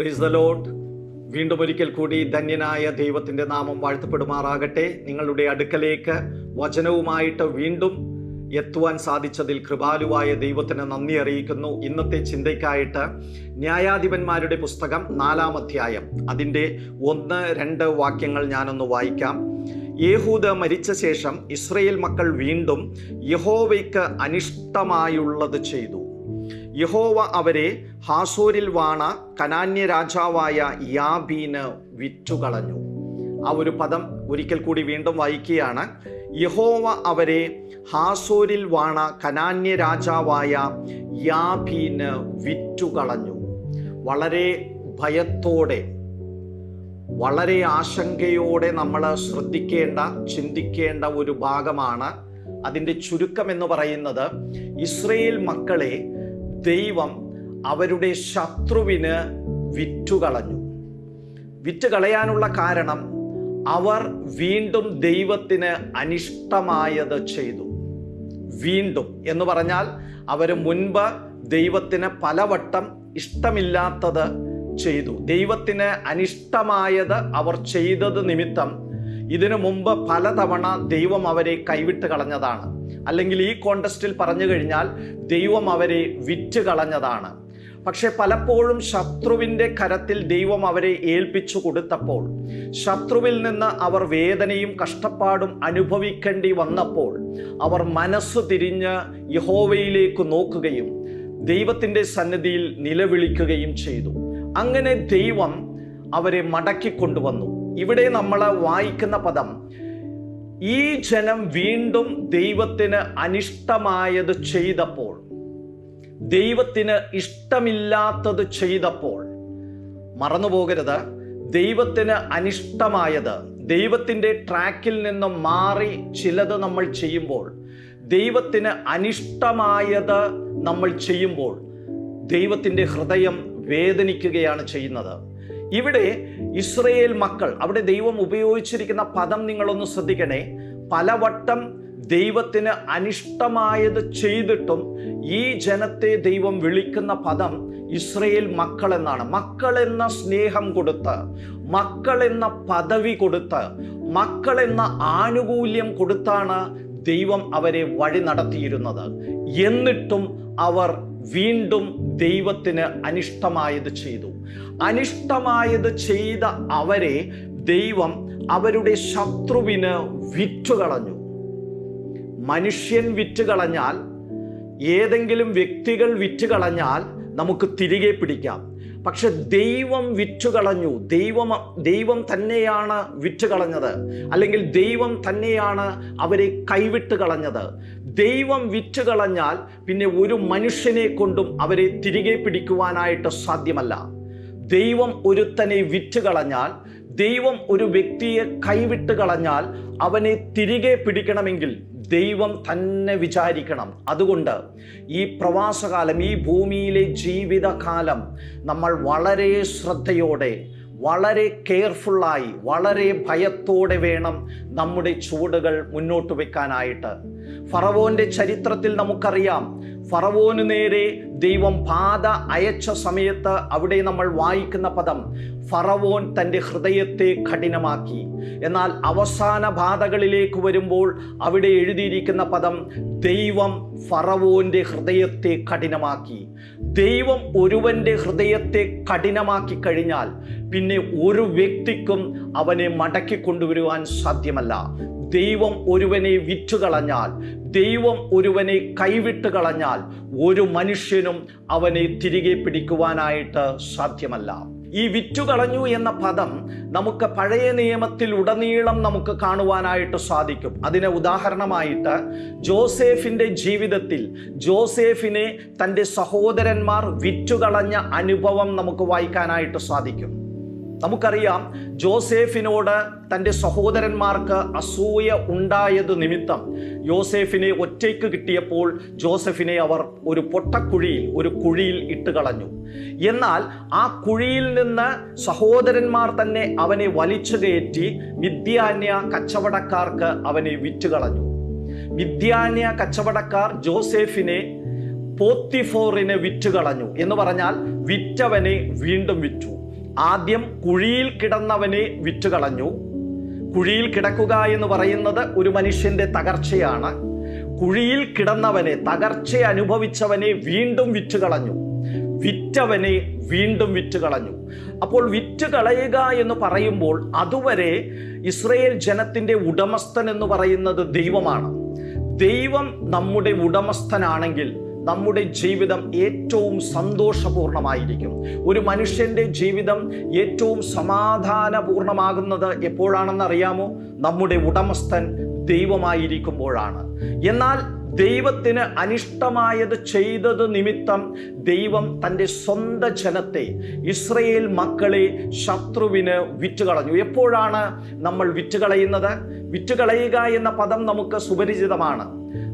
പ്രീസ് the load വീണ്ടും ഒരിക്കൽ കൂടി ധന്യനായ ദൈവത്തിന്റെ നാമം വാഴ്ത്തപ്പെടുമാറാകട്ടെ. നിങ്ങളുടെ അടുക്കലേക്ക് വചനവുമായിട്ട് വീണ്ടും എത്തുവാൻ സാധിച്ചതിൽ കൃപാലുവായ ദൈവത്തിന് നന്ദി അറിയിക്കുന്നു. ഇന്നത്തെ ചിന്തയ്ക്കായിട്ട് ന്യായാധിപന്മാരുടെ പുസ്തകം നാലാം അധ്യായം. അതിന്റെ ഒന്ന് രണ്ട് വാക്യങ്ങൾ ഞാനൊന്ന് വായിക്കാം. യേഹൂദ മരിച്ച ശേഷം ഇസ്രയേൽ മക്കൾ വീണ്ടും യഹോവയ്ക്ക് അനിഷ്ടമായുള്ളത് ചെയ്തു. യഹോവ അവരെ ഹാസോരിൽ വാണ കനാന്യ രാജാവായ യാബീന് വിറ്റുകളഞ്ഞു. ആ ഒരു പദം ഒരിക്കൽ കൂടി വീണ്ടും വായിക്കുകയാണ്. യഹോവ അവരെ ഹാസോരിൽ വാണ കനാന്യ രാജാവായ യാബീന് വിറ്റുകളഞ്ഞു. വളരെ ഭയത്തോടെ വളരെ ആശങ്കയോടെ നമ്മൾ ശ്രദ്ധിക്കേണ്ട ചിന്തിക്കേണ്ട ഒരു ഭാഗമാണ്. അതിന്റെ ചുരുക്കം എന്ന് പറയുന്നത് ഇസ്രയേൽ മക്കളെ ദൈവം അവരുടെ ശത്രുവിന് വിറ്റുകളഞ്ഞു. വിറ്റുകളയാനുള്ള കാരണം അവർ വീണ്ടും ദൈവത്തിന് അനിഷ്ടമായത് ചെയ്തു. വീണ്ടും എന്ന് പറഞ്ഞാൽ അവർ മുൻപ് ദൈവത്തിന് പലവട്ടം ഇഷ്ടമില്ലാത്തത് ചെയ്തു. ദൈവത്തിന് അനിഷ്ടമായത് അവർ ചെയ്തത് നിമിത്തം ഇതിനു മുമ്പ് പലതവണ ദൈവം അവരെ കൈവിട്ട് കളഞ്ഞതാണ്. അല്ലെങ്കിൽ ഈ കോണ്ടസ്റ്റിൽ പറഞ്ഞു കഴിഞ്ഞാൽ ദൈവം അവരെ വിറ്റ് കളഞ്ഞതാണ്. പക്ഷെ പലപ്പോഴും ശത്രുവിന്റെ കരത്തിൽ ദൈവം അവരെ ഏൽപ്പിച്ചു കൊടുത്തപ്പോൾ ശത്രുവിൽ നിന്ന് അവർ വേദനയും കഷ്ടപ്പാടും അനുഭവിക്കേണ്ടി വന്നപ്പോൾ അവർ മനസ്സ് തിരിഞ്ഞ് യഹോവയിലേക്ക് നോക്കുകയും ദൈവത്തിന്റെ സന്നിധിയിൽ നിലവിളിക്കുകയും ചെയ്തു. അങ്ങനെ ദൈവം അവരെ മടക്കിക്കൊണ്ടുവന്നു. ഇവിടെ നമ്മൾ വായിക്കുന്ന പദം ഈ ജനം വീണ്ടും ദൈവത്തിന് അനിഷ്ടമായത് ചെയ്തപ്പോൾ ദൈവത്തിന് ഇഷ്ടമില്ലാത്തത് ചെയ്തപ്പോൾ മറന്നുപോകരുത്. ദൈവത്തിന് അനിഷ്ടമായത് ദൈവത്തിന്റെ ട്രാക്കിൽ നിന്നും മാറി ചിലത് നമ്മൾ ചെയ്യുമ്പോൾ ദൈവത്തിന് അനിഷ്ടമായത് നമ്മൾ ചെയ്യുമ്പോൾ ദൈവത്തിന്റെ ഹൃദയം വേദനിക്കുകയാണ് ചെയ്യുന്നത്. ഇവിടെ ഇസ്രയേൽ മക്കൾ അവിടെ ദൈവം ഉപയോഗിച്ചിരിക്കുന്ന പദം നിങ്ങളൊന്ന് ശ്രദ്ധിക്കണേ. പലവട്ടം ദൈവത്തിന് അനിഷ്ടമായത് ചെയ്തിട്ടും ഈ ജനത്തെ ദൈവം വിളിക്കുന്ന പദം ഇസ്രയേൽ മക്കൾ എന്നാണ്. മക്കൾ എന്ന സ്നേഹം കൊടുത്ത് മക്കൾ എന്ന പദവി കൊടുത്ത് മക്കൾ എന്ന ആനുകൂല്യം കൊടുത്താണ് ദൈവം അവരെ വഴി നടത്തിയിരുന്നത്. എന്നിട്ടും അവർ വീണ്ടും ദൈവത്തിന് അനിഷ്ടമായത് ചെയ്തു. അനിഷ്ടമായത് ചെയ്ത അവരെ ദൈവം അവരുടെ ശത്രുവിന് വിറ്റുകളഞ്ഞു. മനുഷ്യൻ വിറ്റുകളഞ്ഞാൽ ഏതെങ്കിലും വ്യക്തികൾ വിറ്റുകളഞ്ഞാൽ നമുക്ക് തിരികെ പിടിക്കാം. പക്ഷെ ദൈവം വിറ്റുകളഞ്ഞു. ദൈവം ദൈവം തന്നെയാണ് വിറ്റുകളഞ്ഞത്. അല്ലെങ്കിൽ ദൈവം തന്നെയാണ് അവരെ കൈവിട്ട് കളഞ്ഞത്. ദൈവം വിറ്റുകളഞ്ഞാൽ പിന്നെ ഒരു മനുഷ്യനെ കൊണ്ടും അവരെ തിരികെ പിടിക്കുവാനായിട്ട് സാധ്യമല്ല. ദൈവം ഒരുത്തനെ വിറ്റുകളഞ്ഞാൽ ദൈവം ഒരു വ്യക്തിയെ കൈവിട്ട് കളഞ്ഞാൽ അവനെ തിരികെ പിടിക്കണമെങ്കിൽ ദൈവം തന്നെ വിചാരിക്കണം. അതുകൊണ്ട് ഈ പ്രവാസകാലം ഈ ഭൂമിയിലെ ജീവിതകാലം നമ്മൾ വളരെ ശ്രദ്ധയോടെ വളരെ കെയർഫുള്ളായി വളരെ ഭയത്തോടെ വേണം നമ്മുടെ ചുവടുകൾ മുന്നോട്ട് വെക്കാനായിട്ട്. ഫറവോന്റെ ചരിത്രത്തിൽ നമുക്കറിയാം. ഫറവോന് നേരെ ദൈവം പാത അയച്ച സമയത്ത് അവിടെ നമ്മൾ വായിക്കുന്ന പദം ഫറവോൻ തന്റെ ഹൃദയത്തെ കഠിനമാക്കി. എന്നാൽ അവസാന ബാധകളിലേക്ക് വരുമ്പോൾ അവിടെ എഴുതിയിരിക്കുന്ന പദം ദൈവം ഫറവോന്റെ ഹൃദയത്തെ കഠിനമാക്കി. ദൈവം ഒരുവന്റെ ഹൃദയത്തെ കഠിനമാക്കി കഴിഞ്ഞാൽ പിന്നെ ഒരു വ്യക്തിക്കും അവനെ മടക്കി കൊണ്ടുവരുവാൻ സാധ്യമല്ല. ദൈവം ഒരുവനെ വിറ്റുകളഞ്ഞാൽ ദൈവം ഒരുവനെ കൈവിട്ട് കളഞ്ഞാൽ ഒരു മനുഷ്യനും അവനെ തിരികെ പിടിക്കുവാനായിട്ട് സാധ്യമല്ല. ഈ വിറ്റുകളഞ്ഞു എന്ന പദം നമുക്ക് പഴയ നിയമത്തിൽ ഉടനീളം നമുക്ക് കാണുവാനായിട്ട് സാധിക്കും. അതിന് ഉദാഹരണമായിട്ട് ജോസേഫിന്റെ ജീവിതത്തിൽ ജോസേഫിനെ തന്റെ സഹോദരന്മാർ വിറ്റുകളഞ്ഞ അനുഭവം നമുക്ക് വായിക്കാനായിട്ട് സാധിക്കും. നമുക്കറിയാം ജോസേഫിനോട് തന്റെ സഹോദരന്മാർക്ക് അസൂയ ഉണ്ടായത് നിമിത്തം യോസേഫിനെ ഒറ്റയ്ക്ക് കിട്ടിയപ്പോൾ ജോസഫിനെ അവർ ഒരു പൊട്ടക്കുഴിയിൽ ഒരു കുഴിയിൽ ഇട്ട് കളഞ്ഞു. എന്നാൽ ആ കുഴിയിൽ നിന്ന് സഹോദരന്മാർ തന്നെ അവനെ വലിച്ചു കയറ്റി മിഥ്യാന്യ കച്ചവടക്കാർക്ക് അവനെ വിറ്റുകളഞ്ഞു വിദ്യാന്യ കച്ചവടക്കാർ ജോസേഫിനെ പോത്തിഫോറിനെ വിറ്റുകളഞ്ഞു എന്ന് പറഞ്ഞാൽ വിറ്റവനെ വീണ്ടും വിറ്റു. ആദ്യം കുഴിയിൽ കിടന്നവനെ വിറ്റുകളഞ്ഞു. കുഴിയിൽ കിടക്കുക എന്ന് പറയുന്നത് ഒരു മനുഷ്യന്റെ തകർച്ചയാണ്. കുഴിയിൽ കിടന്നവനെ തകർച്ച അനുഭവിച്ചവനെ വീണ്ടും വിറ്റുകളഞ്ഞു. വിറ്റവനെ വീണ്ടും വിറ്റുകളഞ്ഞു. അപ്പോൾ വിറ്റുകളയുക എന്ന് പറയുമ്പോൾ അതുവരെ ഇസ്രയേൽ ജനത്തിന്റെ ഉടമസ്ഥൻ എന്ന് പറയുന്നത് ദൈവമാണ്. ദൈവം നമ്മുടെ ഉടമസ്ഥനാണെങ്കിൽ നമ്മുടെ ജീവിതം ഏറ്റവും സന്തോഷപൂർണമായിരിക്കും. ഒരു മനുഷ്യന്റെ ജീവിതം ഏറ്റവും സമാധാനപൂർണമാകുന്നത് എപ്പോഴാണെന്ന് അറിയാമോ നമ്മുടെ ഉടമസ്ഥൻ ദൈവമായിരിക്കുമ്പോഴാണ്. എന്നാൽ ദൈവത്തിന് അനിഷ്ടമായത് ചെയ്തത് നിമിത്തം ദൈവം തന്റെ സ്വന്തം ജനത്തെ ഇസ്രയേൽ മക്കളെ ശത്രുവിന് വിറ്റുകളഞ്ഞു. എപ്പോഴാണ് നമ്മൾ വിറ്റുകളയുന്നത്? വിറ്റുകളയുക എന്ന പദം നമുക്ക് സുപരിചിതമാണ്.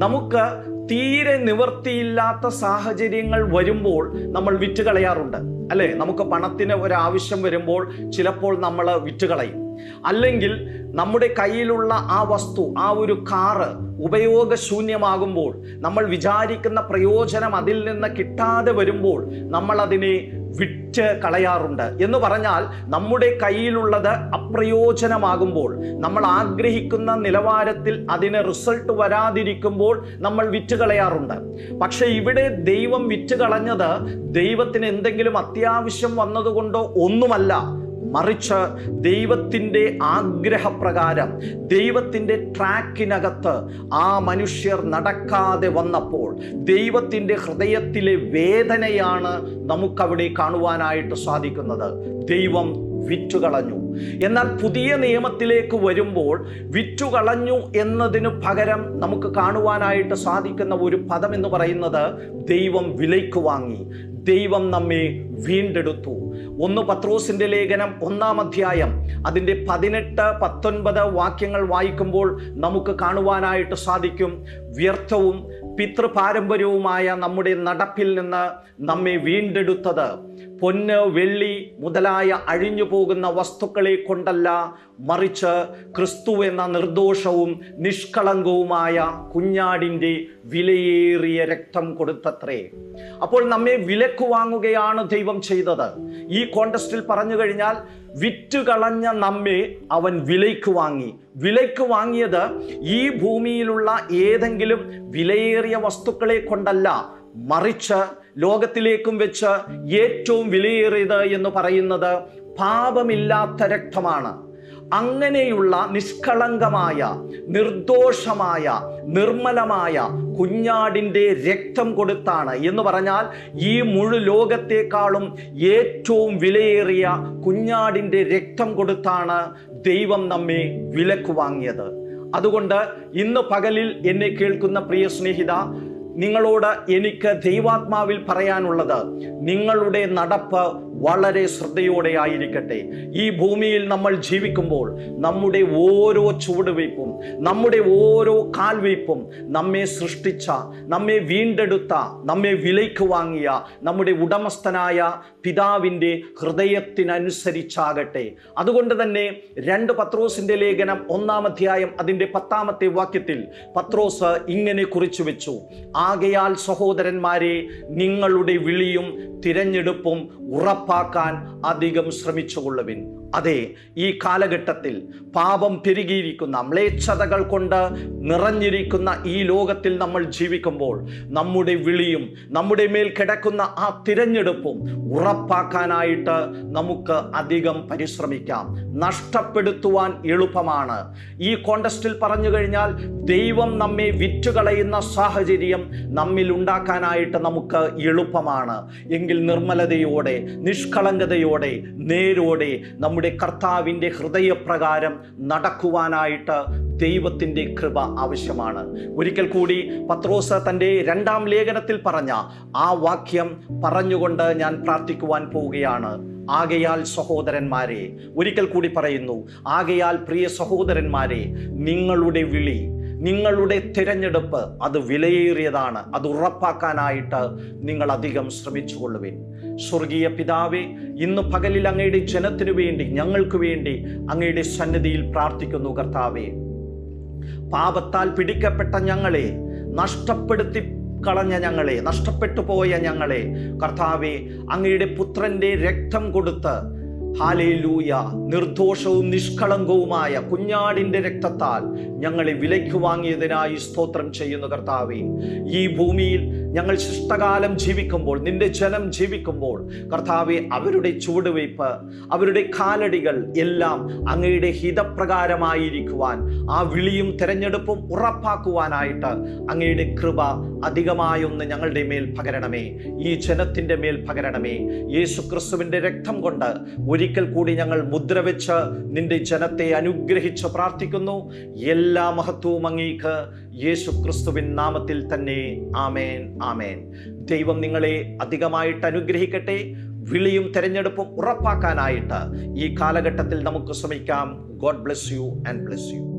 നമുക്ക് തീരെ നിവർത്തിയില്ലാത്ത സാഹചര്യങ്ങൾ വരുമ്പോൾ നമ്മൾ വിറ്റുകളയാറുണ്ട്. അല്ലേ? നമുക്ക് പണത്തിന് ഒരാവശ്യം വരുമ്പോൾ ചിലപ്പോൾ നമ്മൾ വിറ്റുകളയും. അല്ലെങ്കിൽ നമ്മുടെ കയ്യിലുള്ള ആ വസ്തു ആ ഒരു കാറ് ഉപയോഗശൂന്യമാകുമ്പോൾ നമ്മൾ വിചാരിക്കുന്ന പ്രയോജനം അതിൽ നിന്ന് കിട്ടാതെ വരുമ്പോൾ നമ്മൾ അതിനെ വിറ്റ് കളയാറുണ്ട്. എന്ന് പറഞ്ഞാൽ നമ്മുടെ കയ്യിലുള്ളത് അപ്രയോജനമാകുമ്പോൾ നമ്മൾ ആഗ്രഹിക്കുന്ന നിലവാരത്തിൽ അതിന് റിസൾട്ട് വരാതിരിക്കുമ്പോൾ നമ്മൾ വിറ്റ് കളയാറുണ്ട്. പക്ഷെ ഇവിടെ ദൈവം വിറ്റ് കളഞ്ഞത് ദൈവത്തിന് എന്തെങ്കിലും അത്യാവശ്യം വന്നതുകൊണ്ടോ ഒന്നുമല്ല. മറിച്ച് ദൈവത്തിന്റെ ആഗ്രഹപ്രകാരം ദൈവത്തിന്റെ ട്രാക്കിനകത്ത് ആ മനുഷ്യർ നടക്കാതെ വന്നപ്പോൾ ദൈവത്തിന്റെ ഹൃദയത്തിലെ വേദനയാണ് നമുക്കവിടെ കാണുവാനായിട്ട് സാധിക്കുന്നത്. ദൈവം വിറ്റുകളഞ്ഞു. എന്നാൽ പുതിയ നിയമത്തിലേക്ക് വരുമ്പോൾ വിറ്റുകളഞ്ഞു എന്നതിന് പകരം നമുക്ക് കാണുവാനായിട്ട് സാധിക്കുന്ന ഒരു പദം എന്ന് പറയുന്നത് ദൈവം വിലയ്ക്ക് വാങ്ങി. ദൈവം നമ്മെ വീണ്ടെടുത്തു. ഒന്ന് പത്രോസിന്റെ ലേഖനം ഒന്നാം അധ്യായം. അതിന്റെ പതിനെട്ട് പത്തൊൻപത് വാക്യങ്ങൾ വായിക്കുമ്പോൾ നമുക്ക് കാണുവാനായിട്ട് സാധിക്കും. വ്യർത്ഥവും പിതൃപാരമ്പര്യവുമായ നമ്മുടെ നടപ്പിൽ നിന്ന് നമ്മെ വീണ്ടെടുത്തത്. പൊന്ന് വെള്ളി മുതലായ അഴിഞ്ഞു പോകുന്ന വസ്തുക്കളെ കൊണ്ടല്ല മറിച്ച് ക്രിസ്തു എന്ന നിർദോഷവും നിഷ്കളങ്കവുമായ കുഞ്ഞാടിന്റെ വിലയേറിയ രക്തം കൊടുത്തത്രേ. അപ്പോൾ നമ്മെ വിലക്ക് വാങ്ങുകയാണ് ദൈവം ചെയ്തത്. ഈ കോണ്ടസ്റ്റിൽ പറഞ്ഞു കഴിഞ്ഞാൽ വിറ്റുകളഞ്ഞ നമ്മെ അവൻ വിലയ്ക്ക് വാങ്ങി. വിലയ്ക്ക് വാങ്ങിയത് ഈ ഭൂമിയിലുള്ള ഏതെങ്കിലും വിലയേറിയ വസ്തുക്കളെ കൊണ്ടല്ല മറിച്ച് ലോകത്തിലേക്കും വെച്ച് ഏറ്റവും വിലയേറിയത് എന്ന് പറയുന്നത് പാപമില്ലാത്ത രക്തമാണ്. അങ്ങനെയുള്ള നിഷ്കളങ്കമായ നിർദോഷമായ നിർമ്മലമായ കുഞ്ഞാടിന്റെ രക്തം കൊടുത്താണ്. എന്ന് പറഞ്ഞാൽ ഈ മുഴു ലോകത്തെക്കാളും ഏറ്റവും വിലയേറിയ കുഞ്ഞാടിന്റെ രക്തം കൊടുത്താണ് ദൈവം നമ്മെ വിലക്ക് വാങ്ങിയത്. അതുകൊണ്ട് ഇന്ന് പകലിൽ എന്നെ കേൾക്കുന്ന പ്രിയ സ്നേഹിത നിങ്ങളോട് എനിക്ക് ദൈവാത്മാവിൽ പറയാനുള്ളത് നിങ്ങളുടെ നടപ്പ് വളരെ ശ്രദ്ധയോടെ ആയിരിക്കട്ടെ. ഈ ഭൂമിയിൽ നമ്മൾ ജീവിക്കുമ്പോൾ നമ്മുടെ ഓരോ ചുവടുവയ്പ്പും നമ്മുടെ ഓരോ കാൽവയ്പ്പും നമ്മെ സൃഷ്ടിച്ച നമ്മെ വീണ്ടെടുത്ത നമ്മെ വിലയ്ക്ക് വാങ്ങിയ നമ്മുടെ ഉടമസ്ഥനായ പിതാവിന്റെ ഹൃദയത്തിനനുസരിച്ചാകട്ടെ. അതുകൊണ്ട് തന്നെ രണ്ട് പത്രോസിന്റെ ലേഖനം ഒന്നാം അധ്യായം അതിന്റെ പത്താമത്തെ വാക്യത്തിൽ പത്രോസ് ഇങ്ങനെ കുറിച്ചു വെച്ചു. ആകയാൽ സഹോദരന്മാരെ നിങ്ങളുടെ വിളിയും തിരഞ്ഞെടുപ്പും ഉറപ്പാക്കാൻ അധികം ശ്രമിച്ചുകൊള്ളുവിൻ. അതെ ഈ കാലഘട്ടത്തിൽ പാപം പെരുകിയിരിക്കുന്ന മ്ലേച്ഛതകൾ കൊണ്ട് നിറഞ്ഞിരിക്കുന്ന ഈ ലോകത്തിൽ നമ്മൾ ജീവിക്കുമ്പോൾ നമ്മുടെ വിളിയും നമ്മുടെ മേൽ കിടക്കുന്ന ആ തിരഞ്ഞെടുപ്പും ഉറപ്പാക്കാനായിട്ട് നമുക്ക് അധികം പരിശ്രമിക്കാം. നഷ്ടപ്പെടുത്തുവാൻ എളുപ്പമാണ്. ഈ കോണ്ടസ്റ്റിൽ പറഞ്ഞു കഴിഞ്ഞാൽ ദൈവം നമ്മെ വിറ്റുകളയുന്ന സാഹചര്യം നമ്മിൽ ഉണ്ടാക്കാനായിട്ട് നമുക്ക് എളുപ്പമാണ്. എങ്കിൽ നിർമ്മലതയോടെ നിഷ്കളങ്കതയോടെ നേരോടെ നമ്മുടെ കർത്താവിന്റെ ഹൃദയപ്രകാരം നടക്കുവാനായിട്ട് ദൈവത്തിന്റെ കൃപ ആവശ്യമാണ്. ഒരിക്കൽ കൂടി പത്രോസ് തന്റെ രണ്ടാം ലേഖനത്തിൽ പറഞ്ഞ ആ വാക്യം പറഞ്ഞുകൊണ്ട് ഞാൻ പ്രാർത്ഥിക്കുവാൻ പോവുകയാണ്. ആകയാൽ സഹോദരന്മാരെ ഒരിക്കൽ കൂടി പറയുന്നു ആകയാൽ പ്രിയ സഹോദരന്മാരെ നിങ്ങളുടെ വിളി നിങ്ങളുടെ തിരഞ്ഞെടുപ്പ് അത് വിലയേറിയതാണ്. അത് ഉറപ്പാക്കാനായിട്ട് നിങ്ങൾ അധികം ശ്രമിച്ചുകൊള്ളുവിൻ. സ്വർഗീയ പിതാവെ ഇന്ന് പകലിൽ അങ്ങയുടെ ജനത്തിനു വേണ്ടി ഞങ്ങൾക്ക് വേണ്ടി അങ്ങയുടെ സന്നിധിയിൽ പ്രാർത്ഥിക്കുന്നു കർത്താവെ. പാപത്താൽ പിടിക്കപ്പെട്ട ഞങ്ങളെ നഷ്ടപ്പെടുത്തി കളഞ്ഞ ഞങ്ങളെ നഷ്ടപ്പെട്ടു പോയ ഞങ്ങളെ കർത്താവെ അങ്ങയുടെ പുത്രന്റെ രക്തം കൊടുത്ത് ഹാലേലൂയ നിർദോഷവും നിഷ്കളങ്കവുമായ കുഞ്ഞാടിന്റെ രക്തത്താൽ ഞങ്ങളെ വിലയ്ക്ക് വാങ്ങിയതിനായി സ്തോത്രം ചെയ്യുന്നു കർത്താവെ. ഈ ഭൂമിയിൽ ഞങ്ങൾ ശിഷ്ടകാലം ജീവിക്കുമ്പോൾ നിന്റെ ജനം ജീവിക്കുമ്പോൾ കർത്താവെ അവരുടെ ചുവടുവയ്പ് അവരുടെ കാലടികൾ എല്ലാം അങ്ങയുടെ ഹിതപ്രകാരമായിരിക്കുവാൻ ആ വിളിയും തിരഞ്ഞെടുപ്പും ഉറപ്പാക്കുവാനായിട്ട് അങ്ങയുടെ കൃപ അധികമായൊന്ന് ഞങ്ങളുടെ മേൽ പകരണമേ. ഈ ജനത്തിന്റെ മേൽ പകരണമേ. യേശു ക്രിസ്തുവിന്റെ രക്തം കൊണ്ട് ഒരിക്കൽ കൂടി ഞങ്ങൾ മുദ്ര വെച്ച് നിന്റെ ജനത്തെ അനുഗ്രഹിച്ച് പ്രാർത്ഥിക്കുന്നു. എല്ലാ മഹത്വവും അങ്ങേക്ക്. യേശു ക്രിസ്തുവിൻ നാമത്തിൽ തന്നെ. ആമേൻ. ആമേൻ. ദൈവം നിങ്ങളെ അധികമായിട്ട് അനുഗ്രഹിക്കട്ടെ. വിളിയും തെരഞ്ഞെടുപ്പും ഉറപ്പാക്കാനായിട്ട് ഈ കാലഘട്ടത്തിൽ നമുക്ക് ശ്രമിക്കാം. God bless you and bless you